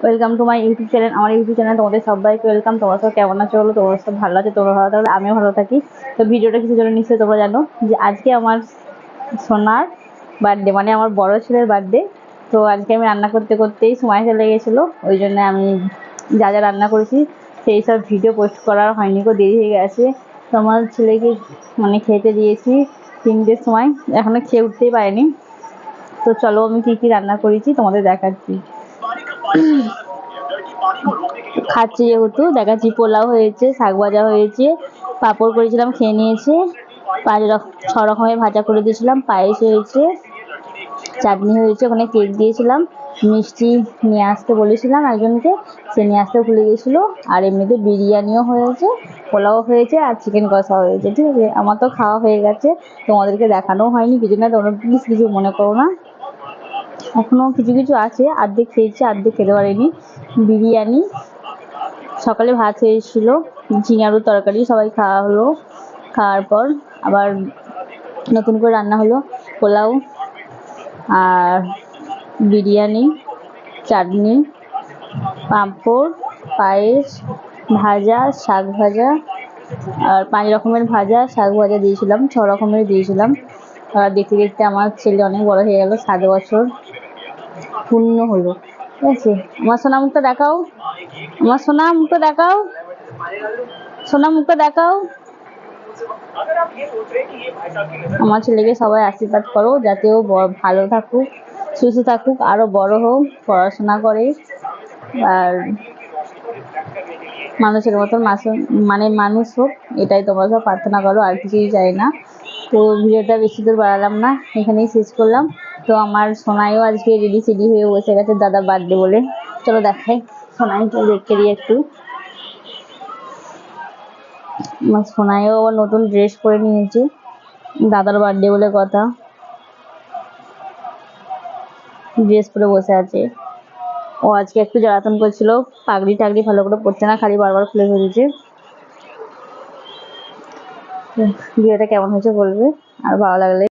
Welcome to my YouTube channel আমার YouTube channel তোমাদের সবাইকে ওয়েলকাম তোমার সব কেমন আছো? বলো, তোমরা সব ভালো আছে? তোমরা ভালো থাকলে আমিও ভালো থাকি। তো ভিডিওটা কিছু জন্য নিশ্চয়ই তোমরা জানো যে আজকে আমার সোনার বার্থডে মানে আমার বড় ছেলের বার্থডে তো আজকে আমি রান্না করতে করতেই সময় চলে গেছিল। ওই জন্য আমি যা যা রান্না করেছি, সেই সব ভিডিও পোস্ট করার হয়নি কো দেরি হয়ে গেছে। তো আমার ছেলেকে মানে খেতে দিয়েছি তিনটের সময়। এখনও খেয়ে উঠতেই পারেনি। তো চলো আমি কী কী রান্না করেছি তোমাদের দেখাচ্ছি। খাচ্ছি যেহেতু, দেখাচ্ছি, পোলাও হয়েছে, শাক ভাজা হয়েছে, পাঁপড় করেছিলাম, খেয়ে নিয়েছে, পাঁচ রকম ছ রকমের ভাজা করে দিয়েছিলাম, পায়েস হয়েছে, চাটনি হয়েছে, ওখানে কেক দিয়েছিলাম, মিষ্টি নিয়ে আসতে বলেছিলাম একজনকে, সে নিয়ে আসতে ভুলে গেছিল, আর এমনিতে বিরিয়ানিও হয়েছে, পোলাও হয়েছে, আর চিকেন কষা হয়েছে, ঠিক আছে, আমার তো খাওয়া হয়ে গেছে, তোমাদেরকে দেখানোও হয়নি, কিছু না, তোমরা প্লিজ কিছু মনে করো না। এখনও কিছু কিছু আছে অর্ধেক খেয়েছি অর্ধেক খেতে পারিনি। বিরিয়ানি, সকালে ভাত হয়েছিল ঝিঙে আলুর তরকারি সবাই খাওয়া হলো। খাওয়ার পর আবার নতুন করে রান্না হলো পোলাও আর বিরিয়ানি, চাটনি, পাঁপড়, পায়েস, ভাজা, শাক ভাজা আর পাঁচ রকমের ভাজা, শাক ভাজা দিয়েছিলাম, ছ রকমের দিয়েছিলাম। আর দেখতে দেখতে আমার ছেলে অনেক বড় হয়ে গেল, সাত বছর। পূর্ণ হলো ঠিক আছে? আমার সোনা মুখটা দেখাও। আমার সোনা মুখটা দেখাও। সোনা মুখটা দেখাও। আমার ছেলেকে সবাই আশীর্বাদ করো, যাতে ও ভালো থাকুক, সুস্থ থাকুক, আরও বড় হোক, পড়াশোনা করে। আর মানুষের মতন মানে মানুষ হোক, এটাই তোমরা সব প্রার্থনা করো, আর কিছুই চাই না। তো ভিডিওটা বেশি দূর বাড়ালাম না, এখানেই শেষ করলাম। তো আমার সোনাইও আজকে রেডি সেডি হয়ে বসে গেছে দাদা বার্থডে বলে। চলো দেখাই সোনাইকে দেখতে দিই একটু। আমার সোনাইও আবার নতুন ড্রেস পরে নিয়েছে। দাদার বার্থডে বলে কথা। ড্রেস পরে বসে আছে। ও আজকে একটু জ্বালাতন করছিল, পাগড়ি টাগড়ি ভালো করে পড়ছে না, খালি বারবার খুলে ফেলেছে। ভিডিওটা কেমন হয়েছে বলবে? আর ভালো লাগলে